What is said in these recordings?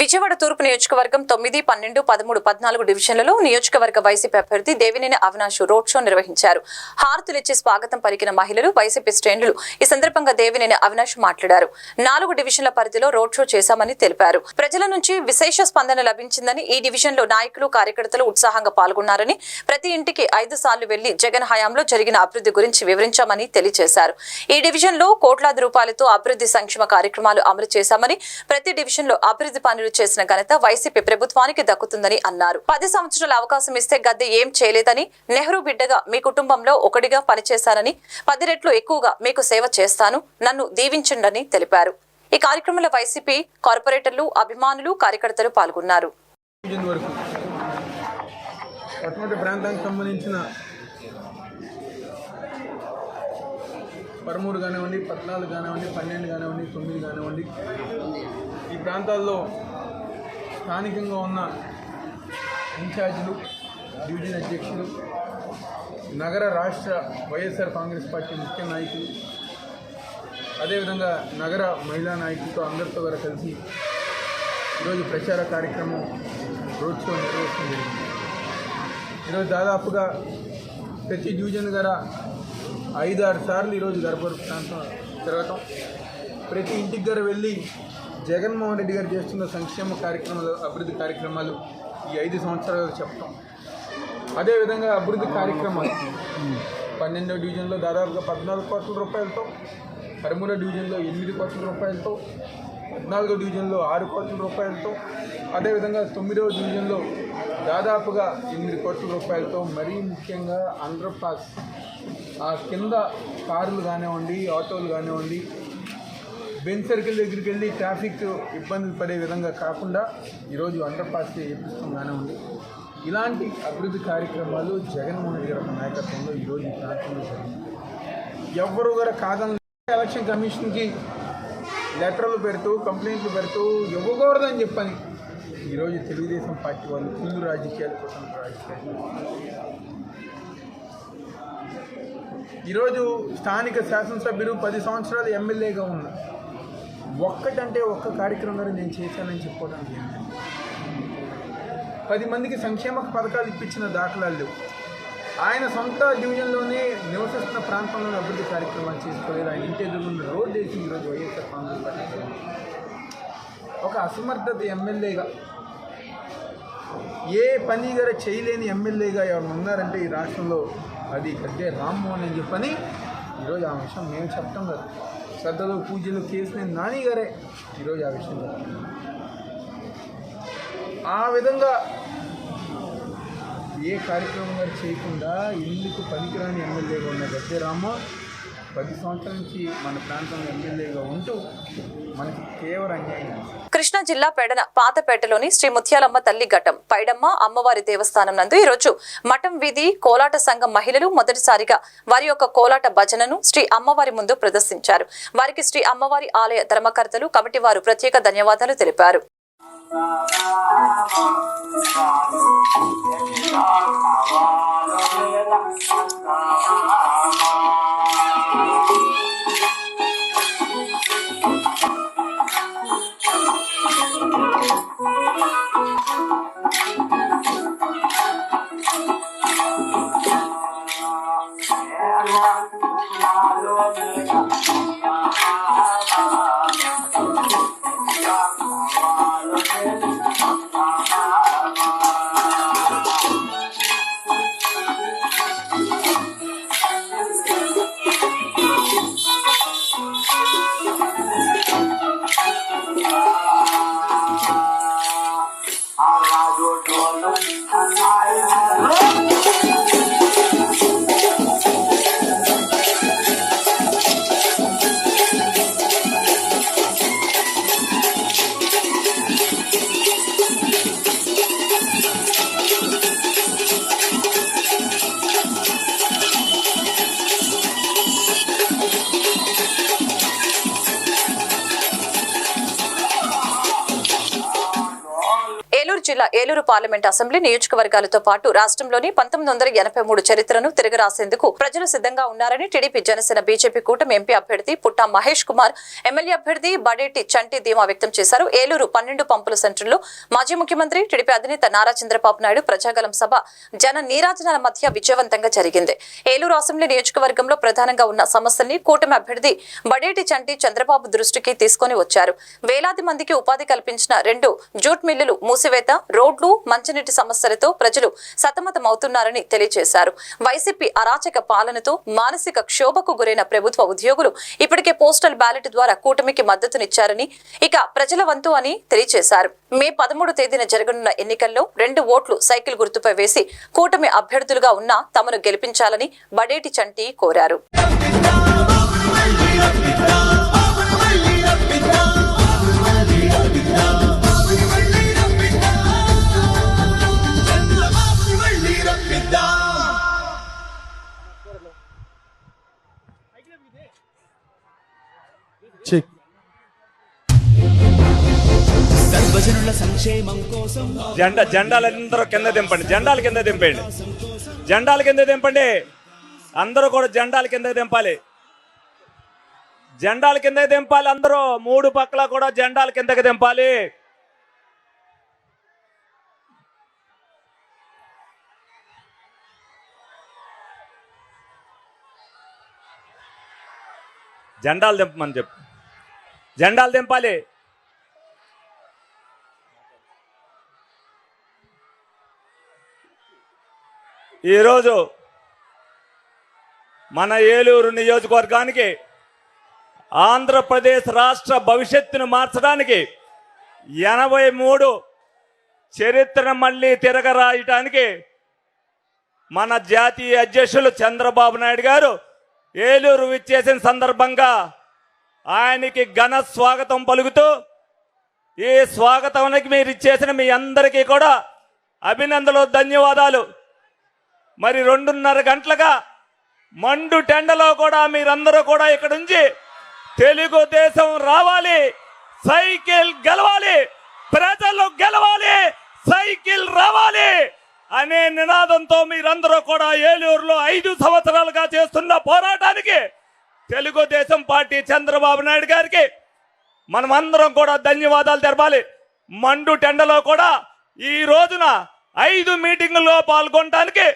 విజయవాడ తూర్పు నియోజకవర్గం తొమ్మిది పన్నెండు పదమూడు పద్నాలుగు డివిజన్లలో నియోజకవర్గ వైసీపీ అభ్యర్థి దేవినేని అవినాష్ రోడ్ షో నిర్వహించారు. హారతులిచ్చి స్వాగతం పలికిన మహిళలు వైసీపీ శ్రేణులు ఈ సందర్భంగా దేవినేని అవినాష్ మాట్లాడారు. నాలుగు డివిజన్ల పరిధిలో రోడ్ షో చేశామని తెలిపారు. ప్రజల నుంచి విశేష స్పందన లభించిందని ఈ డివిజన్లో నాయకులు కార్యకర్తలు ఉత్సాహంగా పాల్గొన్నారని ప్రతి ఇంటికి ఐదు సార్లు వెళ్ళి జగన్ హయాంలో జరిగిన అభివృద్ధి గురించి వివరించామని తెలియజేశారు. ఈ డివిజన్లో కోట్లాది రూపాయలతో అభివృద్ధి సంక్షేమ కార్యక్రమాలు అమలు చేశామని ప్రతి డివిజన్లో అభివృద్ధి పనులు చేసిన ఘనత వైసీపీ ప్రభుత్వానికి దక్కుతుందని అన్నారు. పది సంవత్సరాల అవకాశం ఇస్తే గద్దె ఏం చేయలేదని నెహ్రూ బిడ్డగా మీ కుటుంబంలో ఒకటిగా పనిచేశారని పది రెట్లు ఎక్కువగా మీకు సేవ చేస్తాను నన్ను దీవించండని తెలిపారు. ఈ కార్యక్రమంలో వైసీపీ కార్పొరేటర్లు అభిమానులు కార్యకర్తలు పాల్గొన్నారు. ప్రాంతానికి సంబంధించిన పదమూడు కానివ్వండి పద్నాలుగు కానివ్వండి పన్నెండు కానివ్వండి తొమ్మిది కానివ్వండి ఈ ప్రాంతాల్లో స్థానికంగా ఉన్న ఇన్ఛార్జీలు డివిజన్ అధ్యక్షులు నగర రాష్ట్ర వైఎస్ఆర్ కాంగ్రెస్ పార్టీ ముఖ్య నాయకులు అదేవిధంగా నగర మహిళా నాయకులతో అందరితో కూడా కలిసి ఈరోజు ప్రచార కార్యక్రమం రోడ్ షో నిర్వహించడం జరిగింది. ఈరోజు దాదాపుగా ప్రతి డివిజన్ గల ఐదు ఆరు సార్లు ఈరోజు గర్భవర ప్రాంతం తిరగటం ప్రతి ఇంటికి గారు వెళ్ళి జగన్మోహన్ రెడ్డి గారు చేస్తున్న సంక్షేమ కార్యక్రమాలు అభివృద్ధి కార్యక్రమాలు ఈ ఐదు సంవత్సరాలు చెప్తాం అదేవిధంగా అభివృద్ధి కార్యక్రమాలు. పన్నెండవ డివిజన్లో దాదాపుగా పద్నాలుగు కోట్ల రూపాయలతో పదమూడో డివిజన్లో ఎనిమిది కోట్ల రూపాయలతో పద్నాలుగో డివిజన్లో ఆరు కోట్ల రూపాయలతో అదేవిధంగా తొమ్మిదవ డివిజన్లో దాదాపుగా ఎనిమిది కోట్ల రూపాయలతో మరీ ముఖ్యంగా అండర్ పాస్ ఆ కింద కార్లు కానివ్వండి ఆటోలు కానివ్వండి బెంచ్ సర్కిల్ దగ్గరికి వెళ్ళి ట్రాఫిక్ ఇబ్బందులు పడే విధంగా కాకుండా ఈరోజు అండర్ పాస్ చేపిస్తాం ఉంది. ఇలాంటి అభివృద్ధి కార్యక్రమాలు జగన్మోహన్ రెడ్డి గారి నాయకత్వంలో ఈరోజు ఈ ప్రాంతంలో జరిగింది ఎవరు కూడా కాదని ఎలక్షన్ కమిషన్కి లెటర్లు పెడుతూ కంప్లైంట్లు పెడుతూ ఇవ్వకూడదని చెప్పని ఈరోజు తెలుగుదేశం పార్టీ వాళ్ళు తెలుగు రాజకీయాల కోసం రాజకీయాలు ఈరోజు స్థానిక శాసనసభ్యులు పది సంవత్సరాలు ఎమ్మెల్యేగా ఉన్నారు. ఒక్కటంటే ఒక్క కార్యక్రమం ద్వారా నేను చేశానని చెప్పుకోవడానికి పది మందికి సంక్షేమ పథకాలు ఇప్పించిన దాఖలాలు లేవు. ఆయన సొంత డివిజన్లోనే నివసిస్తున్న ప్రాంతంలో అభివృద్ధి కార్యక్రమాలు చేసుకోలేదు. ఆయన ఇంటి ఎదురుగున్న రోడ్డు వేసి ఈరోజు వైఎస్ఆర్ కాంగ్రెస్ పార్టీ ఒక అసమర్థత ఎమ్మెల్యేగా ఏ పని గారు చేయలేని ఎమ్మెల్యేగా ఎవరు ఉన్నారంటే ఈ రాష్ట్రంలో అది గడ్డే రామ్మోహన్ అని చెప్పని ఈరోజు ఆ విషయం మేము చెప్తాం కదా. శ్రద్ధలు పూజలు కేసుని నాని గారే ఈరోజు ఆ విషయం చెప్తాం ఆ విధంగా ఏ కార్యక్రమం చేయకుండా ఎందుకు పనికిరాని ఎమ్మెల్యేగా ఉన్న గద్దె రామ్మోహన్ పది సంవత్సరాల నుంచి మన ప్రాంతంలో ఎమ్మెల్యేగా ఉంటూ మనకి తీవ్ర అన్యాయం కృష్ణా జిల్లా పెడన పాతపేటలోని శ్రీ ముత్యాలమ్మ తల్లి ఘటం పైడమ్మ అమ్మవారి దేవస్థానం నందు ఈరోజు మఠం వీధి కోలాట సంఘం మహిళలు మొదటిసారిగా వారి యొక్క కోలాట భజనను శ్రీ అమ్మవారి ముందు ప్రదర్శించారు వారికి శ్రీ అమ్మవారి ఆలయ ధర్మకర్తలు కమిటీ వారు ప్రత్యేక ధన్యవాదాలు తెలిపారు ఏలూరు పార్లమెంట్ అసెంబ్లీ నియోజకవర్గాలతో పాటు రాష్ట్రంలోని పంతొమ్మిది వందల ఎనభై మూడు చరిత్రను తిరగరాసేందుకు ప్రజలు సిద్ధంగా ఉన్నారని టీడీపీ జనసేన బీజేపీ కూటమి ఎంపీ అభ్యర్థి పుట్టా మహేష్ కుమార్ ఎమ్మెల్యే అభ్యర్థి బడేటి చంటి ధీమా వ్యక్తం చేశారు. ఏలూరు పన్నెండు పంపుల సెంటర్లో మాజీ ముఖ్యమంత్రి టీడీపీ అధినేత నారా చంద్రబాబు నాయుడు ప్రజాగలం సభ జన నీరాజనాల మధ్య విజయవంతంగా జరిగింది. ఏలూరు అసెంబ్లీ నియోజకవర్గంలో ప్రధానంగా ఉన్న సమస్యల్ని కూటమి అభ్యర్థి బడేటి చంటి చంద్రబాబు దృష్టికి తీసుకుని వచ్చారు. వేలాది మందికి ఉపాధి కల్పించిన రెండు జూట్ మిల్లులు మూసివేత రోడ్లు మంచినీటి సమస్యలతో ప్రజలు సతమతమవుతున్నారని తెలియజేశారు. వైసీపీ అరాచక పాలనతో మానసిక క్షోభకు గురైన ప్రభుత్వ ఉద్యోగులు ఇప్పటికే పోస్టల్ బ్యాలెట్ ద్వారా కూటమికి మద్దతునిచ్చారని ఇక ప్రజల వంతు అని తెలియజేశారు. మే పదమూడు తేదీన జరగనున్న ఎన్నికల్లో రెండు ఓట్లు సైకిల్ గుర్తుపై వేసి కూటమి అభ్యర్థులుగా ఉన్న తమను గెలిపించాలని బడేటి చంటి కోరారు. సర్వజనుల సంక్షేమం కోసం జెండా జెండాలందరూ కింద దింపండి. జెండాల కింద దింపండి జెండాల కింద దింపండి. అందరూ కూడా జెండాల కింద దింపాలి. జెండాల కింద దింపాలి అందరూ. మూడు పక్కల కూడా జెండాల కిందకి దింపాలి. జెండాలు దింపమని చెప్పు. జెండాలు దింపాలి. ఈరోజు మన ఏలూరు నియోజకవర్గానికి ఆంధ్రప్రదేశ్ రాష్ట్ర భవిష్యత్తును మార్చడానికి ఎనభై మూడు చరిత్రను మళ్ళీ తిరగరాయటానికి మన జాతీయ అధ్యక్షులు చంద్రబాబు నాయుడు గారు ఏలూరు విచ్చేసిన సందర్భంగా ఆయనకి ఘన స్వాగతం పలుకుతూ ఈ స్వాగతానికి మీరు ఇచ్చేసిన మీ అందరికీ కూడా అభినందనలు ధన్యవాదాలు. మరి రెండున్నర గంటలుగా మండు టెండలో కూడా మీరందరూ కూడా ఇక్కడ నుంచి తెలుగుదేశం రావాలి సైకిల్ గెలవాలి ప్రజలు గెలవాలి సైకిల్ రావాలి అనే నినాదంతో మీరందరూ కూడా ఏలూరులో ఐదు సంవత్సరాలుగా చేస్తున్న పోరాటానికి తెలుగుదేశం పార్టీ చంద్రబాబు నాయుడు గారికి మనమందరం కూడా ధన్యవాదాలు తెరపాలి మండు టెండలో కూడా ఈ రోజున ఐదు మీటింగుల్లో పాల్గొనడానికి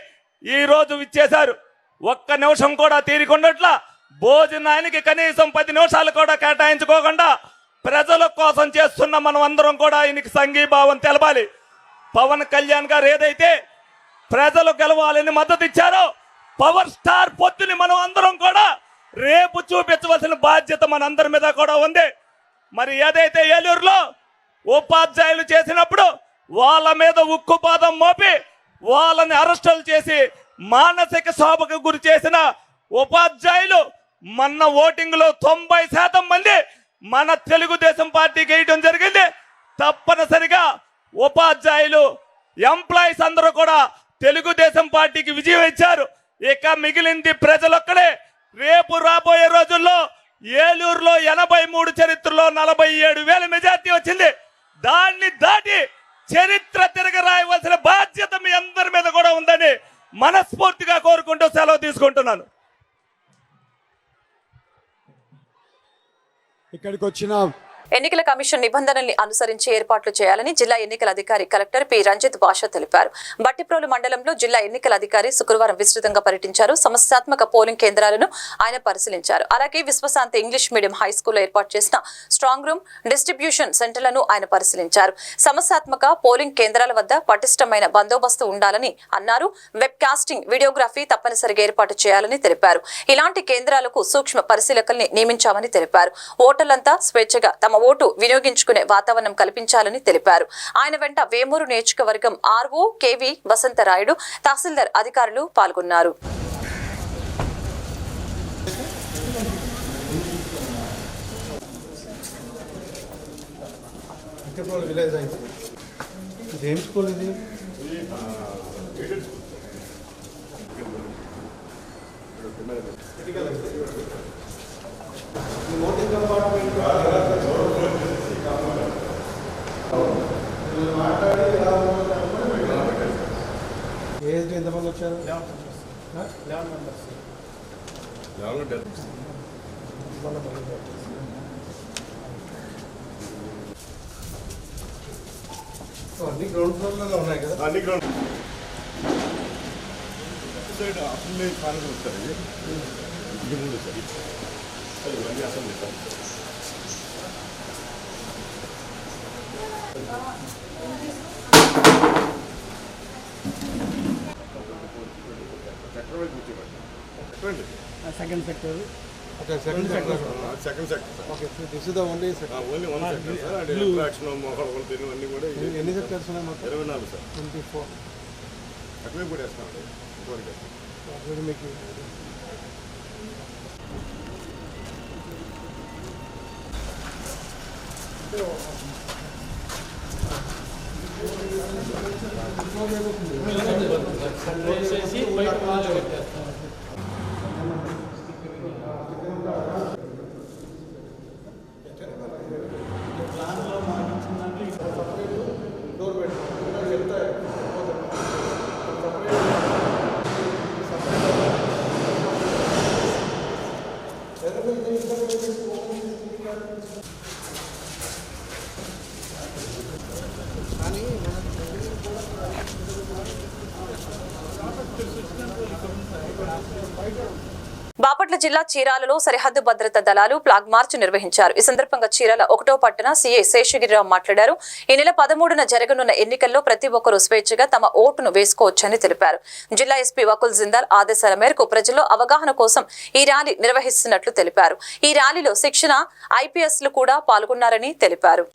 ఈ రోజు ఇచ్చేశారు ఒక్క నిమిషం కూడా తీరికుండట్లా భోజనానికి కనీసం పది నిమిషాలు కూడా కేటాయించుకోకుండా ప్రజల కోసం చేస్తున్న మనం అందరం కూడా ఆయనకి సంఘీభావం తెలపాలి. పవన్ కళ్యాణ్ గారు ఏదైతే ప్రజలు గెలవాలని మద్దతు ఇచ్చారో పవర్ స్టార్ పొత్తుని మనం అందరం కూడా రేపు చూపించవలసిన బాధ్యత మనందరి మీద కూడా ఉంది. మరి ఏదైతే ఏలూరులో ఉపాధ్యాయులు చేసినప్పుడు వాళ్ళ మీద ఉక్కుపాదం మోపి వాళ్ళని అరెస్టులు చేసి మానసిక శోభకు గురి చేసిన ఉపాధ్యాయులు మొన్న ఓటింగ్లో తొంభై శాతం మంది మన తెలుగుదేశం పార్టీకి వేయడం జరిగింది. తప్పనిసరిగా ఉపాధ్యాయులు ఎంప్లాయీస్ అందరూ కూడా తెలుగుదేశం పార్టీకి విజయం ఇచ్చారు. ఇక మిగిలింది ప్రజలొక్కడే. రేపు రాబోయే రోజుల్లో ఏలూరులో ఎనభై మూడు చరిత్రలో నలభై ఏడు వేల మెజార్టీ వచ్చింది. దాన్ని దాటి చరిత్ర తిరగ రాయవలసిన బాధ్యత మీ అందరి మీద కూడా ఉందని మనస్ఫూర్తిగా కోరుకుంటూ సెలవు తీసుకుంటున్నాను. ఇక్కడికి వచ్చిన ఎన్నికల కమిషన్ నిబంధనల్ని అనుసరించి ఏర్పాట్లు చేయాలని జిల్లా ఎన్నికల అధికారి కలెక్టర్ పి. రంజిత్ భాష తెలిపారు. బట్టిప్రోలు మండలంలో జిల్లా ఎన్నికల అధికారి శుక్రవారం విస్తృతంగా పర్యటించారు. సమస్యాత్మక పోలింగ్ కేంద్రాలను ఆయన పరిశీలించారు. అలాగే విశ్వశాంతి ఇంగ్లీష్ మీడియం హై స్కూల్లో ఏర్పాటు చేసిన స్ట్రాంగ్ రూమ్ డిస్ట్రిబ్యూషన్ సెంటర్లను ఆయన పరిశీలించారు. సమస్యాత్మక పోలింగ్ కేంద్రాల వద్ద పటిష్టమైన బందోబస్తు ఉండాలని అన్నారు. వెబ్ కాస్టింగ్ వీడియోగ్రఫీ తప్పనిసరిగా ఏర్పాటు చేయాలని తెలిపారు. ఇలాంటి కేంద్రాలకు సూక్ష్మ పరిశీలకుల్ని నియమించామని తెలిపారు. ఓటర్లంతా స్వేచ్ఛగా తమ ఓటు వినియోగించుకునే వాతావరణం కల్పించాలని తెలిపారు. ఆయన వెంట వేమూరు నియోజకవర్గం ఆర్ఓ కేవి వసంతరాయుడు తహసీల్దార్ అధికారులు పాల్గొన్నారు. ఇదేం? స్కూల్ ఇది మాట్లాడి ఎంతమంది వచ్చారు సో అన్ని గ్రౌండ్ ఫ్లోర్లలో ఉన్నాయి కదా అన్ని ground side assembly conference sir ఇది ఇది ముందు సార్ సార్ ఇవన్నీ అసెంబ్లీ సార్ చక్రవర్తి కూర్చోబెట్టి Chakravarthi second sector okay second sector second sector sir okay this is the only sector only one sector sir. And interaction మొహం తిని అన్నీ కూడా ఇది ఎన్ని సెక్టర్స్ ఉన్నాయి మొత్తం? ఇరవై నాలుగు సార్. ట్వంటీ ఫోర్ అటువైపు కూడా వేస్తామండి ఇంతవరకు వేస్తాం మీకు డోర్ జిల్లా చీరాలలో సరిహద్దు భద్రతా దళాలు ఫ్లాగ్ మార్చ్ నిర్వహించారు. ఈ సందర్భంగా చీరాల ఒకటో పట్టణ సీఐ శేషగిరిరావు మాట్లాడారు. ఈ నెల పదమూడున జరగనున్న ఎన్నికల్లో ప్రతి ఒక్కరూ స్వేచ్ఛగా తమ ఓటును వేసుకోవచ్చని తెలిపారు. జిల్లా ఎస్పీ వకుల్ జిందాల్ ఆదేశాల మేరకు ప్రజల్లో అవగాహన కోసం ఈ ర్యాలీ నిర్వహిస్తున్నట్లు తెలిపారు. ఈ ర్యాలీలో శిక్షణ ఐపీఎస్లు కూడా పాల్గొన్నారని తెలిపారు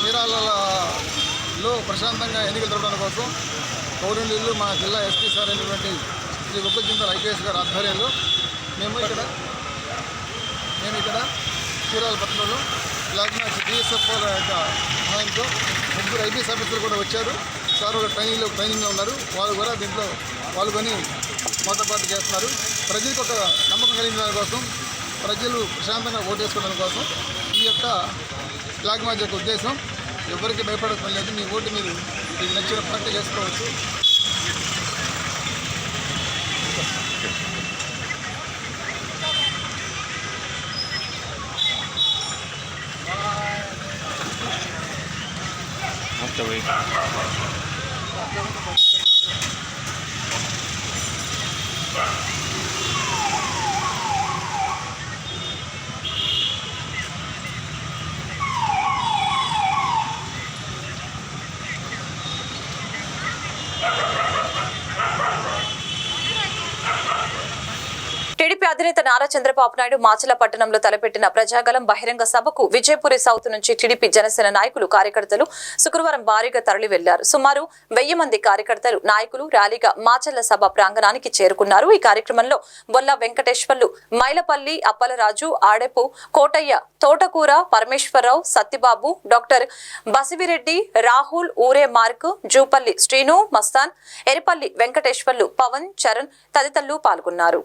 చీరాలలో ప్రశాంతంగా ఎన్నికలు జరపడం కోసం పౌరులు మా జిల్లా ఎస్పీ సార్ అయినటువంటి శ్రీ ఉప్పల్ ఐకేఎస్ గారి ఆధ్వర్యంలో మేము ఇక్కడ మేము ఇక్కడ చీరాల పట్టణంలో ఫ్లాగ్ మ్యాచ్ యొక్క సహాయంతో ముగ్గురు ఐపీఎస్ ఆఫీసర్లు కూడా వచ్చారు. సార్ కూడా ట్రైనింగ్లో ట్రైనింగ్లో ఉన్నారు. వాళ్ళు కూడా దీంట్లో పాల్గొని మాతో పాటు చేస్తున్నారు. ప్రజలకు ఒక నమ్మకం కలిగించడం కోసం ప్రజలు ప్రశాంతంగా ఓటు వేసుకోవడం కోసం ఈ యొక్క ఫ్లాగ్ మ్యాచ్ యొక్క ఉద్దేశం ఎవరికి భయపడటం మీ ఓటు మీరు మీకు నచ్చిన పార్టీ చేసుకోవచ్చు. టీడీపీ అధినేత నారా చంద్రబాబు నాయుడు మాచల పట్టణంలో తలపెట్టిన ప్రజాగలం బహిరంగ సభకు విజయపురి సౌత్ నుంచి టీడీపీ జనసేన నాయకులు కార్యకర్తలు శుక్రవారం భారీగా తరలి వెళ్ళారు సుమారు వెయ్యి మంది కార్యకర్తలు నాయకులు ర్యాలీగా మాచల్ల సభ ప్రాంగణానికి చేరుకున్నారు. ఈ కార్యక్రమంలో బొల్ల వెంకటేశ్వర్లు మైలపల్లి అప్పలరాజు ఆడెపు కోటయ్య తోటకూర పరమేశ్వరరావు సత్తిబాబు డాక్టర్ బసివిరెడ్డి రాహుల్ ఊరే మార్క్ జూపల్లి శ్రీను మస్తాన్ ఎరిపల్లి వెంకటేశ్వర్లు పవన్ చరణ్ తదితరులు పాల్గొన్నారు.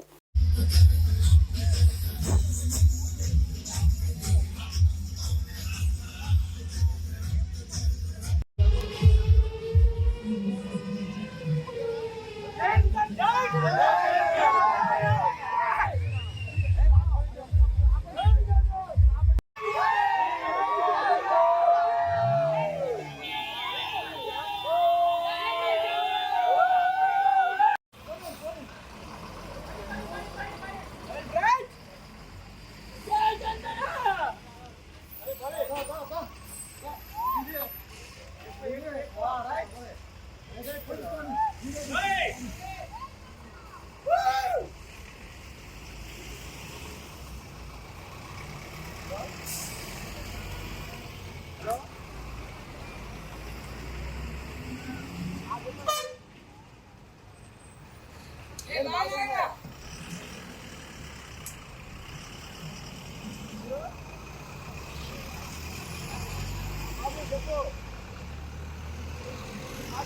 Hey!